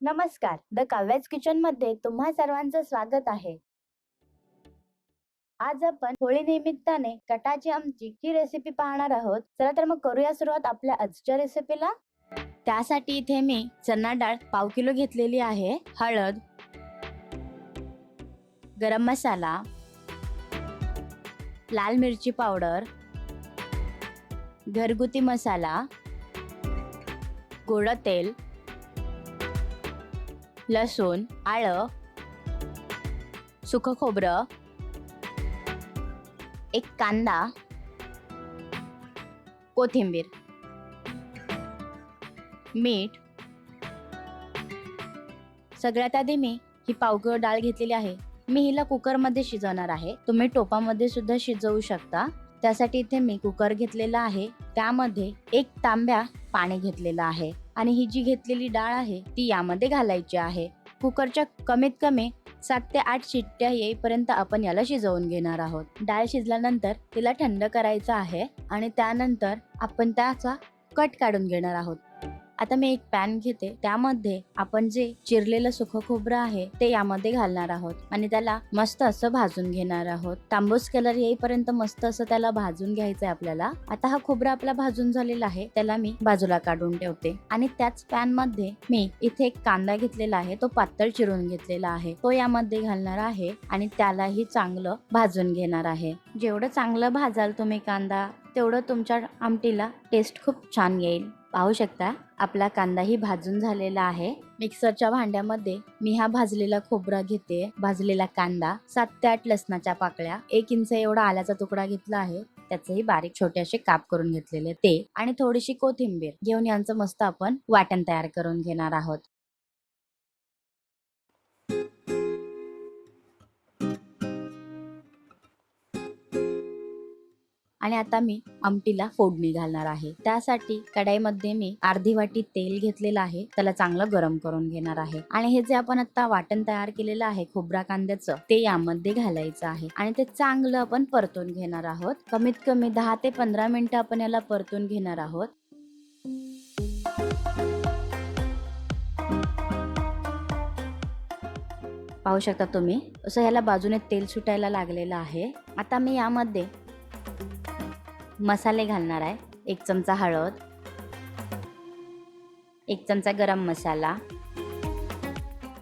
नमस्कार. द काव्याज किचनमध्ये तुम्हा सर्वांचं स्वागत आहे. आज आपण होळी निमित्ताने कटाची आमची ही रेसिपी पाहणार आहोत. चला तर मग करूया सुरुवात आपल्या आजच्या रेसिपीला त्यासाठी इथे मी चना डाळ पाव किलो घेतलेली आहे. हळद. गरम मसाला. लाल मिरची पावडर. घरगुती मसाला. गोड तेल. लसूण आळं सुकं खोबरं एक कांदा कोथिंबीर मीठ. सगळ्यात आधी मी ही पावकळ डाळ घेतलेली आहे. मी हिला कुकरमध्ये शिजवणार आहे. तुम्ही टोपामध्ये सुद्धा शिजवू शकता. त्यासाठी इथे मी कुकर घेतलेला आहे. त्यामध्ये एक तांब्या पाणी घेतलेलं आहे. आणि ही जी घेतलेली डाळ आहे ती यामध्ये घालायची आहे. कुकरच्या कमीत कमी सात ते आठ शिट्ट्या येईपर्यंत आपण याला शिजवून घेणार आहोत. डाळ शिजल्यानंतर तिला थंड करायचं आहे आणि त्यानंतर आपण त्याचा कट काढून घेणार आहोत. आता मी एक पॅन घेते. त्यामध्ये आपण जे चिरलेलं सुख खोबरं आहे ते यामध्ये घालणार आहोत आणि त्याला मस्त असं भाजून घेणार आहोत. तांबूस कलर येईपर्यंत मस्त असं त्याला भाजून घ्यायचंय आपल्याला. आता हा खोबरा आपला भाजून झालेला आहे त्याला मी बाजूला काढून ठेवते. आणि त्याच पॅनमध्ये मी इथे एक कांदा घेतलेला आहे तो पातळ चिरून घेतलेला आहे. तो यामध्ये घालणार आहे आणि त्यालाही चांगलं भाजून घेणार आहे. जेवढं चांगलं भाजाल तुम्ही कांदा तेवढं तुमच्या आमटीला टेस्ट खूप छान येईल. पाहू शकता आपला कांदाही भाजून झालेला आहे. मिक्सरच्या भांड्यामध्ये मी हा भाजलेला खोबरा घेते. भाजलेला कांदा सात ते आठ लसणाच्या पाकळ्या एक इंच एवढा आल्याचा तुकडा घेतला आहे. त्याचेही बारीक छोटे असे काप करून घेतलेले ते. आणि थोडीशी कोथिंबीर घेऊन यांचं मस्त आपण वाटण तयार करून घेणार आहोत. आणि आता मी आमटीला फोडणी घालणार आहे. त्यासाठी कढाईमध्ये मी अर्धी वाटी तेल घेतलेलं आहे. त्याला चांगलं गरम करून घेणार आहे. आणि हे जे आपण आता वाटण तयार केलेलं आहे खोबरा कांद्याचं ते यामध्ये घालायचं आहे. आणि ते चांगलं आपण परतून घेणार आहोत. कमीत कमी दहा ते पंधरा मिनिटं आपण याला परतून घेणार आहोत. पाहू शकता तुम्ही? असं ह्याला बाजूने तेल सुटायला लागलेलं आहे. आता मी यामध्ये मसाले घालणार आहे. एक चमचा हळद. एक चमचा गरम मसाला.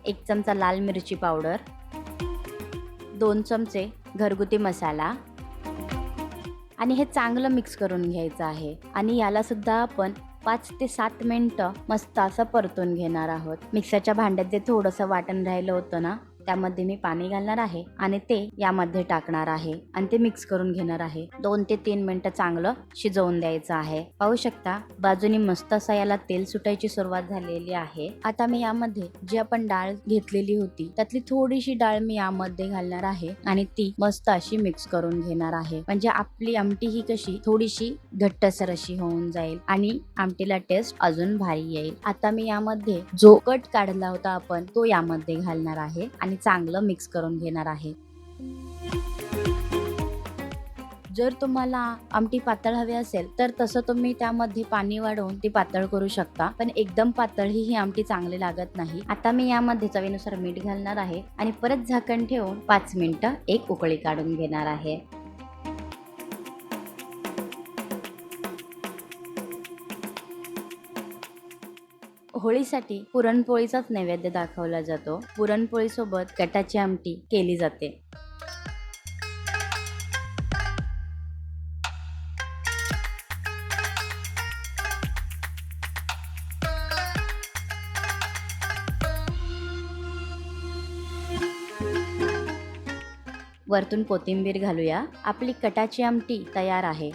एक चमचा लाल मिरची पावडर. दोन चमचे घरगुती मसाला. आणि हे चांगलं मिक्स करून घ्यायचं आहे. आणि यालासुद्धा आपण पाच ते सात मिनटं मस्त असं परतून घेणार आहोत. मिक्सरच्या भांड्यात जे थोडंसं वाटण राहिलं होतं ना त्यामध्ये मी पाणी घालणार आहे आणि ते यामध्ये टाकणार आहे आणि ते मिक्स करून घेणार आहे. दोन ते तीन मिनिटं चांगलं शिजवून द्यायचं आहे. पाहू शकता बाजूनी मस्त असा याला तेल सुटायची सुरुवात झालेली आहे. आता मी यामध्ये जी आपण डाळ घेतलेली होती त्यातली थोडीशी डाळ मी यामध्ये घालणार आहे आणि ती मस्त अशी मिक्स करून घेणार आहे. म्हणजे आपली आमटी ही कशी थोडीशी घट्टसर अशी होऊन जाईल आणि आमटीला टेस्ट अजून भारी येईल. आता मी यामध्ये जो कट काढला होता आपण तो यामध्ये घालणार आहे आणि चांगलं मिक्स करून घेणार आहे. जर तुम्हाला आमटी पातळ हवी असेल तर तसं तुम्ही त्यामध्ये पाणी वाढवून ती पातळ करू शकता. पण एकदम पातळ ही ही आमटी चांगली लागत नाही. आता मी यामध्ये चवीनुसार मीठ घालणार आहे आणि परत झाकण ठेवून पाच मिनिटं एक उकळी काढून घेणार आहे. होळीसाठी पुरणपोळीचाच नैवेद्य दाखवला जातो. पुरणपोळीसोबत कटाची आमटी केली जाते. वरतून कोथिंबीर घालूया. आपली कटाची आमटी तयार आहे.